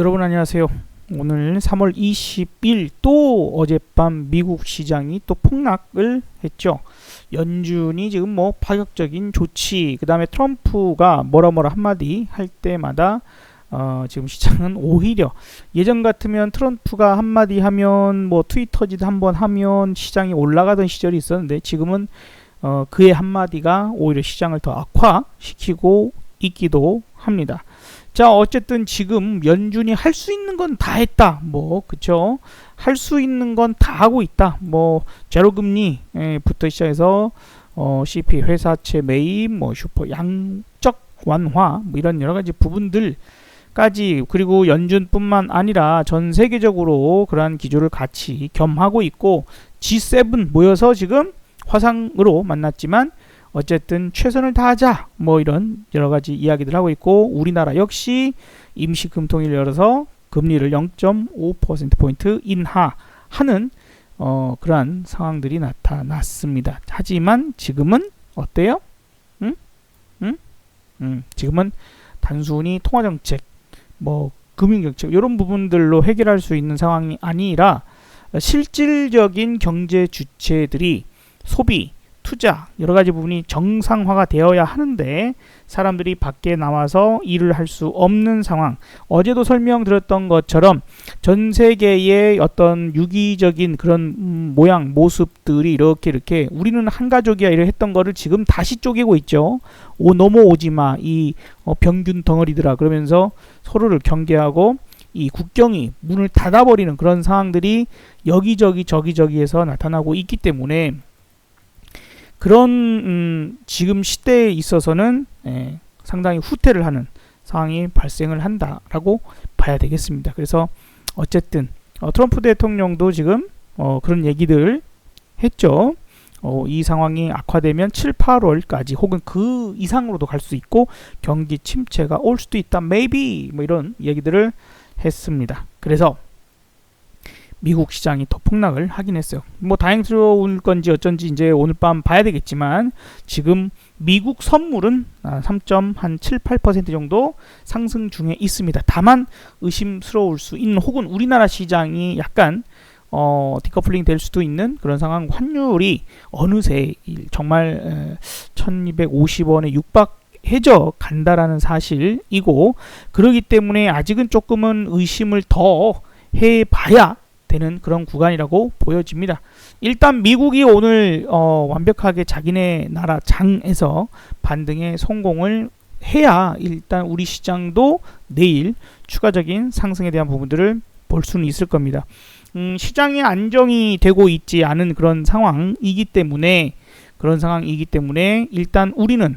여러분 안녕하세요. 오늘 3월 20일 또 어젯밤 미국 시장이 또 폭락을 했죠. 연준이 지금 뭐 파격적인 조치, 그 다음에 트럼프가 뭐라 뭐라 한마디 할 때마다 어, 지금 시장은 오히려 예전 같으면 트럼프가 한마디 하면 뭐 트위터지도 한번 하면 시장이 올라가던 시절이 있었는데 지금은 어, 그의 한마디가 오히려 시장을 더 악화시키고 있기도 합니다. 자, 어쨌든 지금 연준이 할 수 있는 건 다 했다. 뭐, 그쵸? 할 수 있는 건 다 하고 있다. 뭐, 제로금리부터 시작해서, 어, CP 회사채 매입, 뭐, 슈퍼 양적 완화, 뭐, 이런 여러 가지 부분들 까지, 그리고 연준뿐만 아니라 전 세계적으로 그러한 기조를 같이 겸하고 있고, G7 모여서 지금 화상으로 만났지만, 어쨌든 최선을 다하자 뭐 이런 여러 가지 이야기들 하고 있고 우리나라 역시 임시 금통위를 열어서 금리를 0.5% 포인트 인하하는 어 그러한 상황들이 나타났습니다. 하지만 지금은 어때요? 응? 응? 응. 지금은 단순히 통화 정책 뭐 금융 정책 이런 부분들로 해결할 수 있는 상황이 아니라 실질적인 경제 주체들이 소비 투자 여러 가지 부분이 정상화가 되어야 하는데 사람들이 밖에 나와서 일을 할 수 없는 상황. 어제도 설명드렸던 것처럼 전 세계의 어떤 유기적인 그런 음, 모양 모습들이 이렇게 이렇게 우리는 한 가족이야 이를 했던 거를 지금 다시 쪼개고 있죠. 오 넘어오지 마. 이 어, 병균 덩어리들아 그러면서 서로를 경계하고 이 국경이 문을 닫아버리는 그런 상황들이 여기저기 저기저기에서 나타나고 있기 때문에 그런 음, 지금 시대에 있어서는 예, 상당히 후퇴를 하는 상황이 발생을 한다라고 봐야 되겠습니다. 그래서 어쨌든 어, 트럼프 대통령도 지금 어, 그런 얘기들 했죠. 어, 이 상황이 악화되면 7, 8월까지 혹은 그 이상으로도 갈 수 있고 경기 침체가 올 수도 있다. maybe 뭐 이런 얘기들을 했습니다. 그래서 미국 시장이 더 폭락을 하긴 했어요. 뭐 다행스러운 건지 어쩐지 이제 오늘 밤 봐야 되겠지만 지금 미국 선물은 3.7-8% 아, 정도 상승 중에 있습니다. 다만 의심스러울 수 있는 혹은 우리나라 시장이 약간 어, 디커플링 될 수도 있는 그런 상황 환율이 어느새 정말 1250원에 육박 해져 간다라는 사실이고 그러기 때문에 아직은 조금은 의심을 더 해봐야 되는 그런 구간이라고 보여집니다. 일단 미국이 오늘 어, 완벽하게 자기네 나라 장에서 반등에 성공을 해야 일단 우리 시장도 내일 추가적인 상승에 대한 부분들을 볼 수는 있을 겁니다. 음, 시장이 안정이 되고 있지 않은 그런 상황이기 때문에 그런 상황이기 때문에 일단 우리는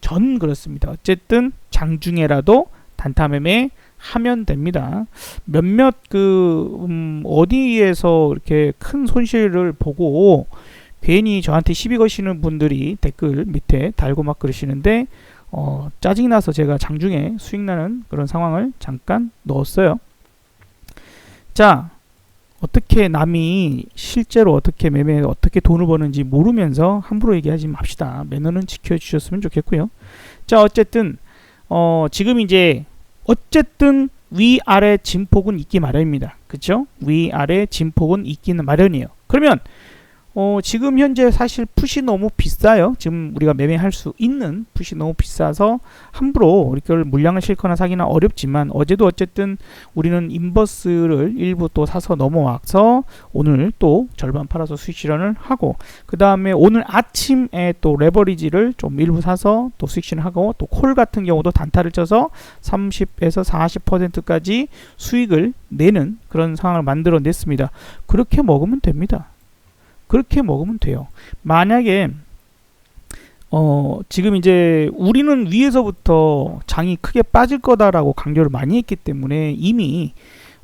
전 그렇습니다. 어쨌든 장중에라도 단타 매매 하면 됩니다. 몇몇 그 음, 어디에서 이렇게 큰 손실을 보고 괜히 저한테 시비 거시는 분들이 댓글 밑에 달고 막 그러시는데 어, 짜증이 나서 제가 장중에 수익 나는 그런 상황을 잠깐 넣었어요. 자, 어떻게 남이 실제로 어떻게 매매 어떻게 돈을 버는지 모르면서 함부로 얘기하지 맙시다. 매너는 지켜주셨으면 좋겠고요. 자, 어쨌든 어, 지금 이제 어쨌든 위아래 진폭은 있기 마련입니다. 그렇죠? 위아래 진폭은 있기는 마련이에요. 그러면 어, 지금 현재 사실 풋이 너무 비싸요. 지금 우리가 매매할 수 있는 풋이 너무 비싸서 함부로 이걸 물량을 실거나 사기는 어렵지만 어제도 어쨌든 우리는 인버스를 일부 또 사서 넘어와서 오늘 또 절반 팔아서 수익 실현을 하고 그 다음에 오늘 아침에 또 레버리지를 좀 일부 사서 또 수익 실현하고 또 콜 같은 경우도 단타를 쳐서 30에서 40%까지 수익을 내는 그런 상황을 만들어냈습니다. 그렇게 먹으면 됩니다. 그렇게 먹으면 돼요. 만약에 어, 지금 이제 우리는 위에서부터 장이 크게 빠질 거다라고 강조를 많이 했기 때문에 이미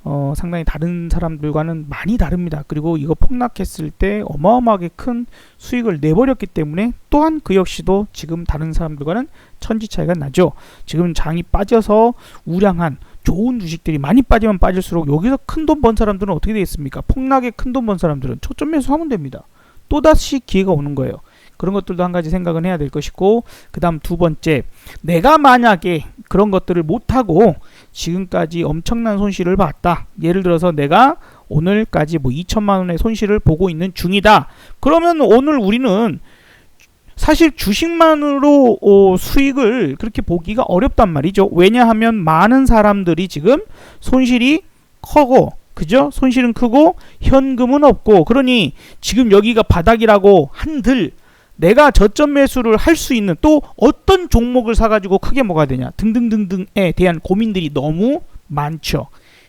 어, 상당히 다른 사람들과는 많이 다릅니다. 그리고 이거 폭락했을 때 어마어마하게 큰 수익을 내버렸기 때문에 또한 그 역시도 지금 다른 사람들과는 천지 차이가 나죠. 지금 장이 빠져서 우량한 좋은 주식들이 많이 빠지면 빠질수록 여기서 큰 돈 번 사람들은 어떻게 되겠습니까? 폭락에 큰 돈 번 사람들은 초점 매수하면 됩니다. 또다시 기회가 오는 거예요. 그런 것들도 한 가지 생각은 해야 될 것이고 그 다음 두 번째 내가 만약에 그런 것들을 못하고 지금까지 엄청난 손실을 봤다. 예를 들어서 내가 오늘까지 뭐 2천만 원의 손실을 보고 있는 중이다. 그러면 오늘 우리는 사실 주식만으로 어, 수익을 그렇게 보기가 어렵단 말이죠. 왜냐하면 많은 사람들이 지금 손실이 커고 그죠? 손실은 크고 현금은 없고 그러니 지금 여기가 바닥이라고 한들 내가 저점 매수를 할 수 있는 또 어떤 종목을 사가지고 크게 뭐가 되냐 등등등등에 대한 고민들이 너무 많죠.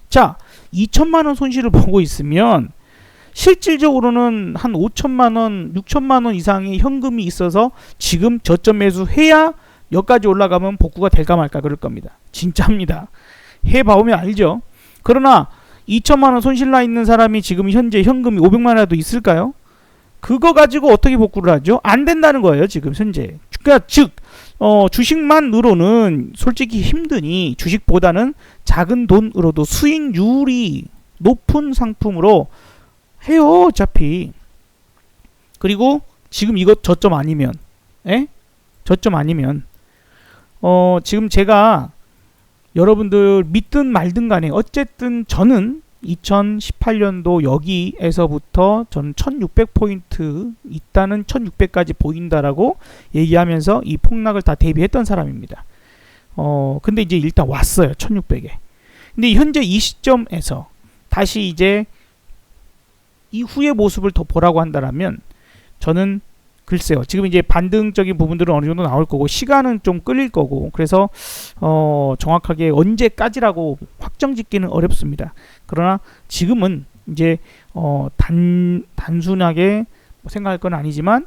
자, 2천만 원 손실을 보고 있으면 실질적으로는 한 5천만 원, 6천만 원 이상의 현금이 있어서 지금 저점 매수 해야 여기까지 올라가면 복구가 될까 말까 그럴 겁니다. 진짜입니다. 해 봐오면 알죠. 그러나 2천만 원 손실 나 있는 사람이 지금 현재 현금이 500만 원이라도 있을까요? 그거 가지고 어떻게 복구를 하죠? 안 된다는 거예요, 지금 현재. 그러니까 즉 어, 주식만으로는 솔직히 힘드니 주식보다는 작은 돈으로도 수익률이 높은 상품으로 해요, 어차피. 그리고 지금 이거 저점 아니면, 에? 저점 아니면, 어, 지금 제가 여러분들 믿든 말든 간에 어쨌든 저는 2018년도 여기에서부터 저는 1600포인트 있다는 1600까지 보인다라고 얘기하면서 이 폭락을 다 대비했던 사람입니다. 어, 근데 이제 일단 왔어요. 1600에. 근데 현재 이 시점에서 다시 이제 이후의 모습을 더 보라고 한다라면 저는 글쎄요. 지금 이제 반등적인 부분들은 어느 정도 나올 거고 시간은 좀 끌릴 거고 그래서 어 정확하게 언제까지라고 확정 짓기는 어렵습니다. 그러나 지금은 이제 어 단 단순하게 뭐 생각할 건 아니지만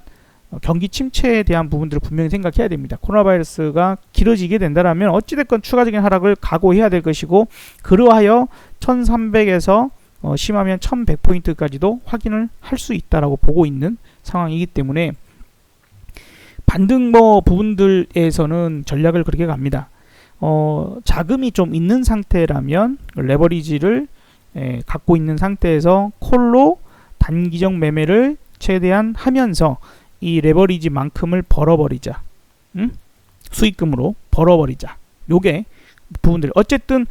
어, 경기 침체에 대한 부분들을 분명히 생각해야 됩니다. 코로나 바이러스가 길어지게 된다라면 어찌됐건 추가적인 하락을 각오해야 될 것이고 그러하여 1300에서 어, 심하면 1100포인트까지도 확인을 할 수 있다라고 보고 있는 상황이기 때문에 반등 뭐 부분들에서는 전략을 그렇게 갑니다. 어, 자금이 좀 있는 상태라면 레버리지를 에, 갖고 있는 상태에서 콜로 단기적 매매를 최대한 하면서 이 레버리지만큼을 벌어버리자. 응? 수익금으로 벌어버리자. 요게 부분들. 어쨌든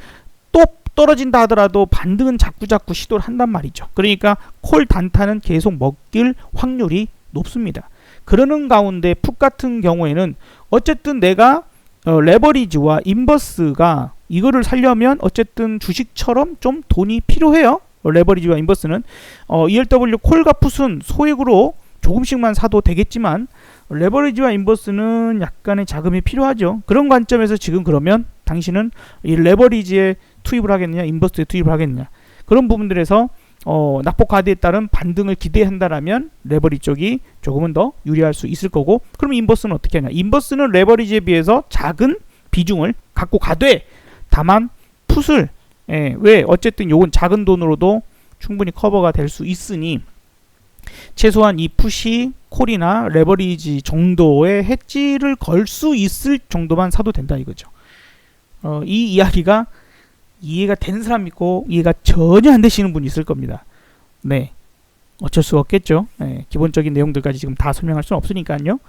또 떨어진다 하더라도 반등은 자꾸 자꾸 시도를 한단 말이죠. 그러니까 콜 단타는 계속 먹길 확률이 높습니다. 그러는 가운데 풋 같은 경우에는 어쨌든 내가 어, 레버리지와 인버스가 이거를 살려면 어쨌든 주식처럼 좀 돈이 필요해요. 어, 레버리지와 인버스는 어, ELW 콜과 풋은 소액으로 조금씩만 사도 되겠지만 레버리지와 인버스는 약간의 자금이 필요하죠. 그런 관점에서 지금 그러면 당신은 이 레버리지에 투입을 하겠느냐, 인버스에 투입을 하겠느냐 그런 부분들에서 어, 낙폭 과대에 따른 반등을 기대한다라면 레버리 쪽이 조금은 더 유리할 수 있을 거고 그럼 인버스는 어떻게 하냐 인버스는 레버리지에 비해서 작은 비중을 갖고 가되 다만 풋을 예, 왜 어쨌든 요건 작은 돈으로도 충분히 커버가 될 수 있으니 최소한 이 풋이 콜이나 레버리지 정도의 해지를 걸 수 있을 정도만 사도 된다 이거죠. 어, 이 이야기가 이해가 되는 사람 있고 이해가 전혀 안 되시는 분이 있을 겁니다. 네. 어쩔 수 없겠죠. 네, 기본적인 내용들까지 지금 다 설명할 수는 없으니까요.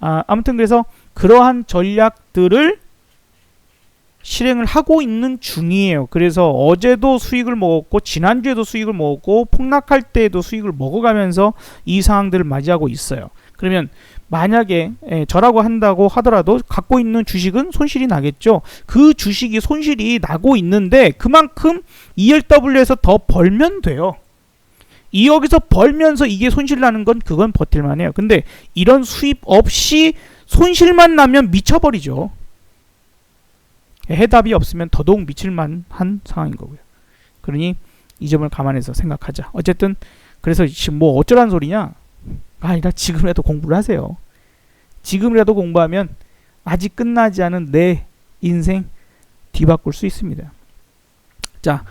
아, 아무튼 그래서 그러한 전략들을 실행을 하고 있는 중이에요. 그래서 어제도 수익을 먹었고 지난주에도 수익을 먹었고 폭락할 때에도 수익을 먹어가면서 이 상황들을 맞이하고 있어요. 그러면 만약에 예, 저라고 한다고 하더라도 갖고 있는 주식은 손실이 나겠죠. 그 주식이 손실이 나고 있는데 그만큼 ELW에서 더 벌면 돼요. 이 여기서 벌면서 이게 손실 나는 건 그건 버틸만 해요. 근데 이런 수입 없이 손실만 나면 미쳐버리죠. 해답이 없으면 더더욱 미칠만 한 상황인 거고요. 그러니 이 점을 감안해서 생각하자. 어쨌든 그래서 지금 뭐 어쩌란 소리냐? 아니다. 지금이라도 공부를 하세요. 지금이라도 공부하면 아직 끝나지 않은 내 인생 뒤바꿀 수 있습니다. 자,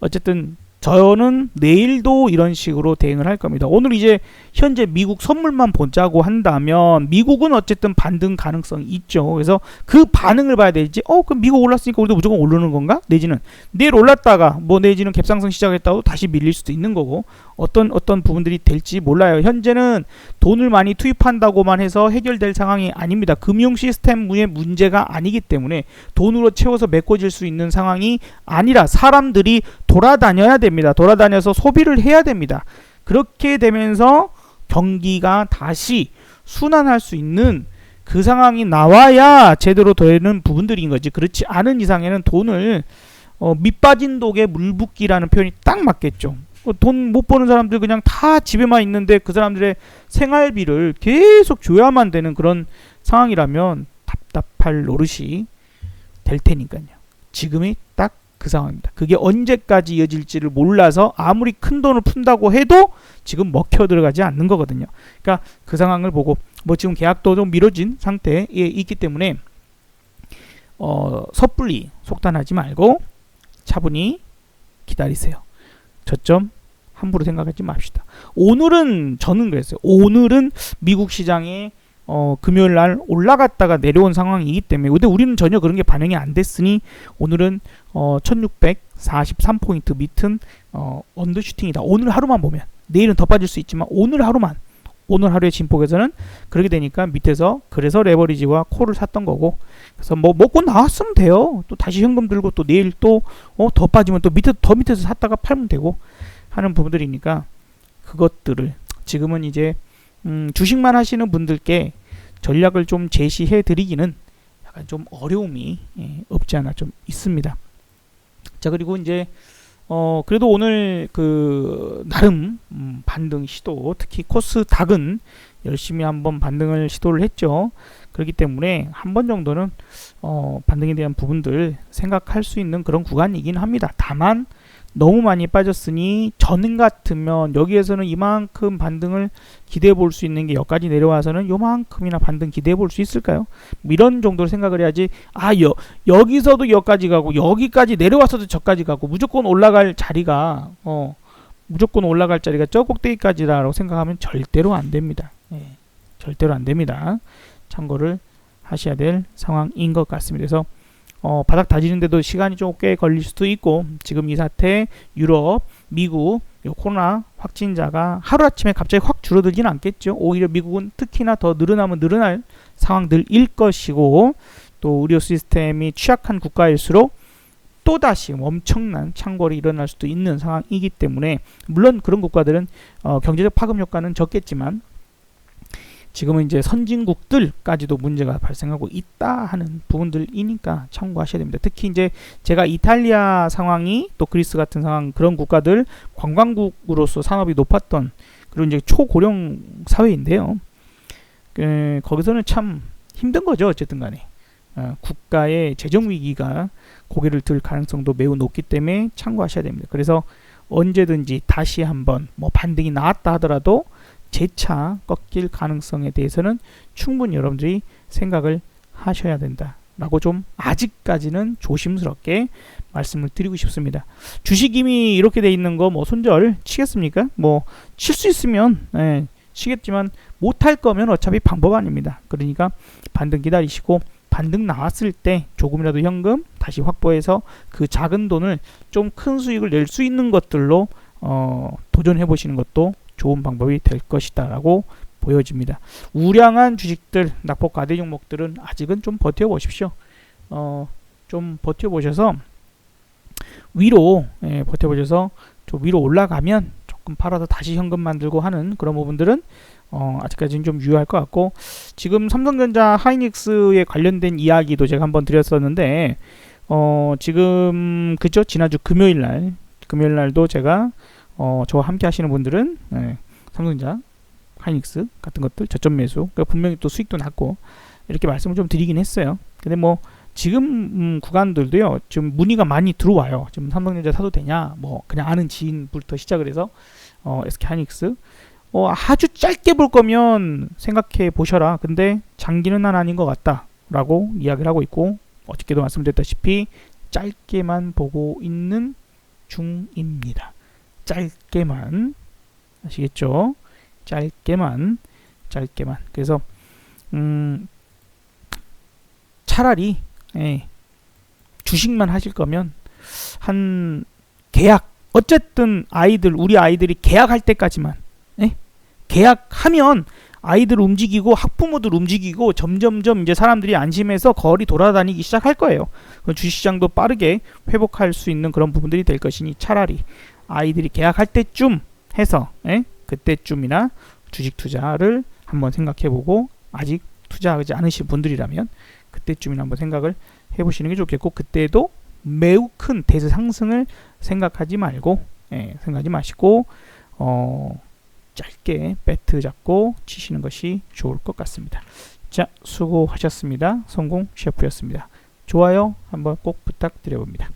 어쨌든 저는 내일도 이런 식으로 대응을 할 겁니다. 오늘 이제 현재 미국 선물만 보자고 한다면 미국은 어쨌든 반등 가능성이 있죠. 그래서 그 반응을 봐야 되지. 어, 그럼 미국 올랐으니까 우리도 무조건 오르는 건가? 내지는 내일 올랐다가 뭐 내지는 갭상승 시작했다고 다시 밀릴 수도 있는 거고 어떤 어떤 부분들이 될지 몰라요. 현재는 돈을 많이 투입한다고만 해서 해결될 상황이 아닙니다. 금융 시스템의 문제가 아니기 때문에 돈으로 채워서 메꿔질 수 있는 상황이 아니라 사람들이 돌아다녀야 됩니다. 돌아다녀서 소비를 해야 됩니다. 그렇게 되면서 경기가 다시 순환할 수 있는 그 상황이 나와야 제대로 되는 부분들인 거지. 그렇지 않은 이상에는 돈을 어, 밑빠진 독에 물붓기라는 표현이 딱 맞겠죠. 어, 돈못 버는 사람들 그냥 다 집에만 있는데 그 사람들의 생활비를 계속 줘야만 되는 그런 상황이라면 답답할 노릇이 될 테니까요. 지금이 딱 그 상황입니다. 그게 언제까지 이어질지를 몰라서 아무리 큰 돈을 푼다고 해도 지금 먹혀 들어가지 않는 거거든요. 그러니까 그 상황을 보고 뭐 지금 계약도 좀 미뤄진 상태에 있기 때문에 어, 섣불리 속단하지 말고 차분히 기다리세요. 저점 함부로 생각하지 맙시다. 오늘은 저는 그랬어요. 오늘은 미국 시장에 어, 금요일 날 올라갔다가 내려온 상황이기 때문에 근데 우리는 전혀 그런 게 반영이 안 됐으니 오늘은 어, 1643포인트 밑은 어, 언더슈팅이다. 오늘 하루만 보면 내일은 더 빠질 수 있지만 오늘 하루만 오늘 하루의 진폭에서는 그렇게 되니까 밑에서 그래서 레버리지와 콜을 샀던 거고 그래서 뭐 먹고 나왔으면 돼요. 또 다시 현금 들고 또 내일 또더 어, 빠지면 또 밑에 더 밑에서 샀다가 팔면 되고 하는 부분들이니까 그것들을 지금은 이제 음, 주식만 하시는 분들께 전략을 좀 제시해 드리기는 약간 좀 어려움이 예, 없지 않아 좀 있습니다. 자 그리고 이제 어 그래도 오늘 그 나름 음, 반등 시도 특히 코스닥은 열심히 한번 반등을 시도를 했죠. 그렇기 때문에 한 번 정도는 어 반등에 대한 부분들 생각할 수 있는 그런 구간이긴 합니다. 다만 너무 많이 빠졌으니 전 같으면 여기에서는 이만큼 반등을 기대해 볼 수 있는 게 여기까지 내려와서는 요만큼이나 반등 기대해 볼 수 있을까요? 뭐 이런 정도로 생각을 해야지 아 여, 여기서도 여기까지 가고 여기까지 내려와서도 저까지 가고 무조건 올라갈 자리가 어 무조건 올라갈 자리가 저 꼭대기까지라고 생각하면 절대로 안 됩니다. 예, 절대로 안 됩니다. 참고를 하셔야 될 상황인 것 같습니다. 그래서 어, 바닥 다지는데도 시간이 좀 꽤 걸릴 수도 있고 지금 이 사태 유럽, 미국 코로나 확진자가 하루아침에 갑자기 확 줄어들지는 않겠죠. 오히려 미국은 특히나 더 늘어나면 늘어날 상황들일 것이고 또 의료 시스템이 취약한 국가일수록 또다시 엄청난 창궐이 일어날 수도 있는 상황이기 때문에 물론 그런 국가들은 어, 경제적 파급 효과는 적겠지만 지금은 이제 선진국들까지도 문제가 발생하고 있다 하는 부분들이니까 참고하셔야 됩니다. 특히 이제 제가 이탈리아 상황이 또 그리스 같은 상황 그런 국가들 관광국으로서 산업이 높았던 그런 이제 초고령 사회인데요. 그, 거기서는 참 힘든 거죠. 어쨌든 간에. 어, 국가의 재정 위기가 고개를 들 가능성도 매우 높기 때문에 참고하셔야 됩니다. 그래서 언제든지 다시 한번 뭐 반등이 나왔다 하더라도 재차 꺾일 가능성에 대해서는 충분히 여러분들이 생각을 하셔야 된다 라고 좀 아직까지는 조심스럽게 말씀을 드리고 싶습니다. 주식 이미 이렇게 돼 있는 거 뭐 손절 치겠습니까? 뭐 칠 수 있으면 예, 치겠지만 못할 거면 어차피 방법 아닙니다. 그러니까 반등 기다리시고 반등 나왔을 때 조금이라도 현금 다시 확보해서 그 작은 돈을 좀 큰 수익을 낼 수 있는 것들로 어, 도전해 보시는 것도 좋은 방법이 될 것이다 라고 보여집니다. 우량한 주식들, 낙폭 과대 종목들은 아직은 좀 버텨 보십시오. 어, 좀 버텨 보셔서 위로 예, 버텨 보셔서 좀 위로 올라가면 조금 팔아서 다시 현금 만들고 하는 그런 부분들은 어, 아직까지는 좀 유효할 것 같고 지금 삼성전자 하이닉스에 관련된 이야기도 제가 한번 드렸었는데 어, 지금 그죠 지난주 금요일 날 금요일 날도 제가 어, 저와 함께 하시는 분들은 네, 삼성전자, 하이닉스 같은 것들 저점 매수 그러니까 분명히 또 수익도 났고 이렇게 말씀을 좀 드리긴 했어요. 근데 뭐 지금 음, 구간들도요. 지금 문의가 많이 들어와요. 지금 삼성전자 사도 되냐? 뭐 그냥 아는 지인부터 시작을 해서 어, SK 하이닉스 어, 아주 짧게 볼 거면 생각해 보셔라. 근데 장기는 난 아닌 것 같다라고 이야기를 하고 있고 어저께도 말씀드렸다시피 짧게만 보고 있는 중입니다. 짧게만 아시겠죠? 짧게만 짧게만 그래서 음 차라리 예, 주식만 하실 거면 한 계약 어쨌든 아이들 우리 아이들이 계약할 때까지만 예? 계약하면 아이들 움직이고 학부모들 움직이고 점점점 이제 사람들이 안심해서 거리 돌아다니기 시작할 거예요. 그럼 주식시장도 빠르게 회복할 수 있는 그런 부분들이 될 것이니 차라리 아이들이 계약할 때쯤 해서 예? 그때쯤이나 주식 투자를 한번 생각해보고 아직 투자하지 않으신 분들이라면 그때쯤이나 한번 생각을 해보시는 게 좋겠고 그때도 매우 큰 대세 상승을 생각하지 말고 예, 생각하지 마시고 어, 짧게 배트 잡고 치시는 것이 좋을 것 같습니다. 자 수고하셨습니다. 성공 셰프였습니다. 좋아요 한번 꼭 부탁드려봅니다.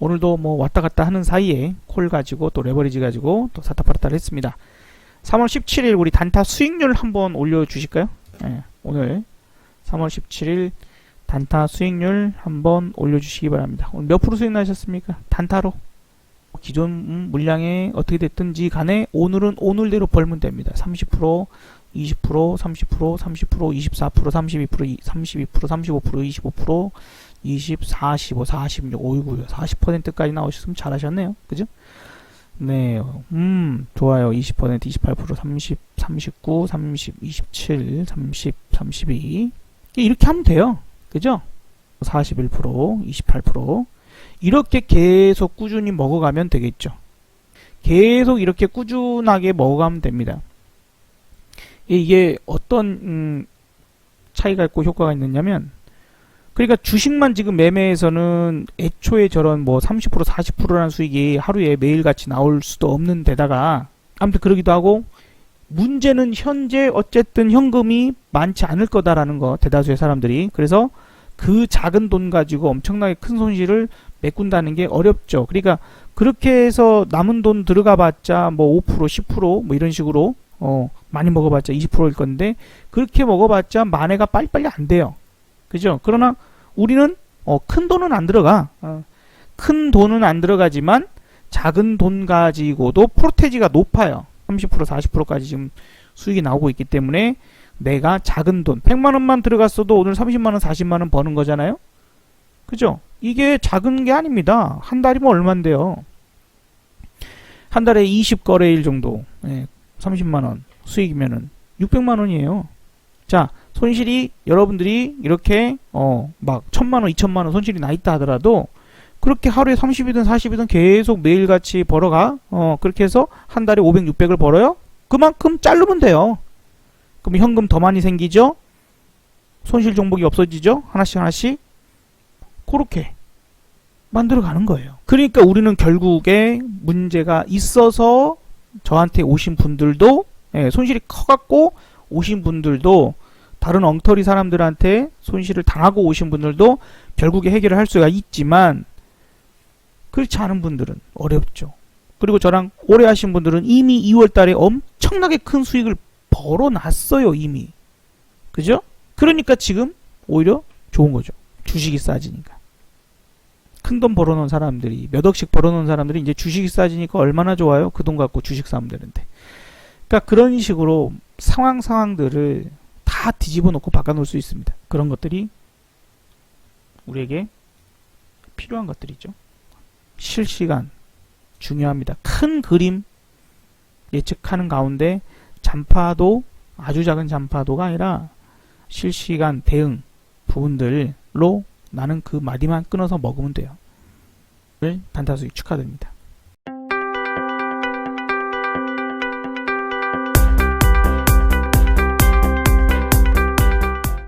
오늘도 뭐 왔다 갔다 하는 사이에 콜 가지고 또 레버리지 가지고 또 사타파타를 했습니다. 3월 17일 우리 단타 수익률 한번 올려주실까요? 예, 오늘 3월 17일 단타 수익률 한번 올려주시기 바랍니다. 오늘 몇 프로 수익 나셨습니까? 단타로 기존 음, 물량에 어떻게 됐든지 간에 오늘은 오늘대로 벌면 됩니다. 30%, 20%, 30%, 30%, 24%, 32%, 32%, 35%, 25%, 20, 45, 46, 오이구요. 40%까지 나오셨으면 잘하셨네요. 그죠? 네, 음, 좋아요. 20%, 28%, 30, 39, 30, 27, 30, 32. 이렇게 하면 돼요. 그죠? 41%, 28%. 이렇게 계속 꾸준히 먹어가면 되겠죠. 계속 이렇게 꾸준하게 먹어가면 됩니다. 이게 어떤 음, 차이가 있고 효과가 있느냐면 그러니까 주식만 지금 매매에서는 애초에 저런 뭐 30% 40%라는 수익이 하루에 매일같이 나올 수도 없는 데다가 아무튼 그러기도 하고 문제는 현재 어쨌든 현금이 많지 않을 거다라는 거 대다수의 사람들이 그래서 그 작은 돈 가지고 엄청나게 큰 손실을 메꾼다는 게 어렵죠. 그러니까 그렇게 해서 남은 돈 들어가 봤자 뭐 5% 10%뭐 이런 식으로 어 많이 먹어봤자 20%일 건데 그렇게 먹어봤자 만회가 빨리빨리 안 돼요. 그죠? 그러나 우리는 어, 큰 돈은 안 들어가. 어, 큰 돈은 안 들어가지만 작은 돈 가지고도 프로테지가 높아요. 30% 40%까지 지금 수익이 나오고 있기 때문에 내가 작은 돈 100만 원만 들어갔어도 오늘 30만 원 40만 원 버는 거잖아요. 그죠? 이게 작은 게 아닙니다. 한 달이면 얼만데요. 한 달에 20 거래일 정도 예, 30만 원 수익이면은 600만 원이에요. 자, 손실이 여러분들이 이렇게 어 막 천만 원, 이천만 원 손실이 나 있다 하더라도 그렇게 하루에 30이든 40이든 계속 매일같이 벌어가 어 그렇게 해서 한 달에 500, 600을 벌어요. 그만큼 자르면 돼요. 그럼 현금 더 많이 생기죠? 손실 종목이 없어지죠? 하나씩 하나씩 그렇게 만들어 가는 거예요. 그러니까 우리는 결국에 문제가 있어서 저한테 오신 분들도 예, 손실이 커갖고 오신 분들도 다른 엉터리 사람들한테 손실을 당하고 오신 분들도 결국에 해결을 할 수가 있지만 그렇지 않은 분들은 어렵죠. 그리고 저랑 오래 하신 분들은 이미 2월 달에 엄청나게 큰 수익을 벌어놨어요, 이미. 그죠? 그러니까 지금 오히려 좋은 거죠. 주식이 싸지니까. 큰 돈 벌어놓은 사람들이, 몇 억씩 벌어놓은 사람들이 이제 주식이 싸지니까 얼마나 좋아요? 그 돈 갖고 주식 사면 되는데. 그러니까 그런 식으로 상황 상황들을 다 뒤집어 놓고 바꿔 놓을 수 있습니다. 그런 것들이 우리에게 필요한 것들이죠. 실시간 중요합니다. 큰 그림 예측하는 가운데 잔파도 아주 작은 잔파도가 아니라 실시간 대응 부분들로 나는 그 마디만 끊어서 먹으면 돼요. 단타 수익 축하드립니다.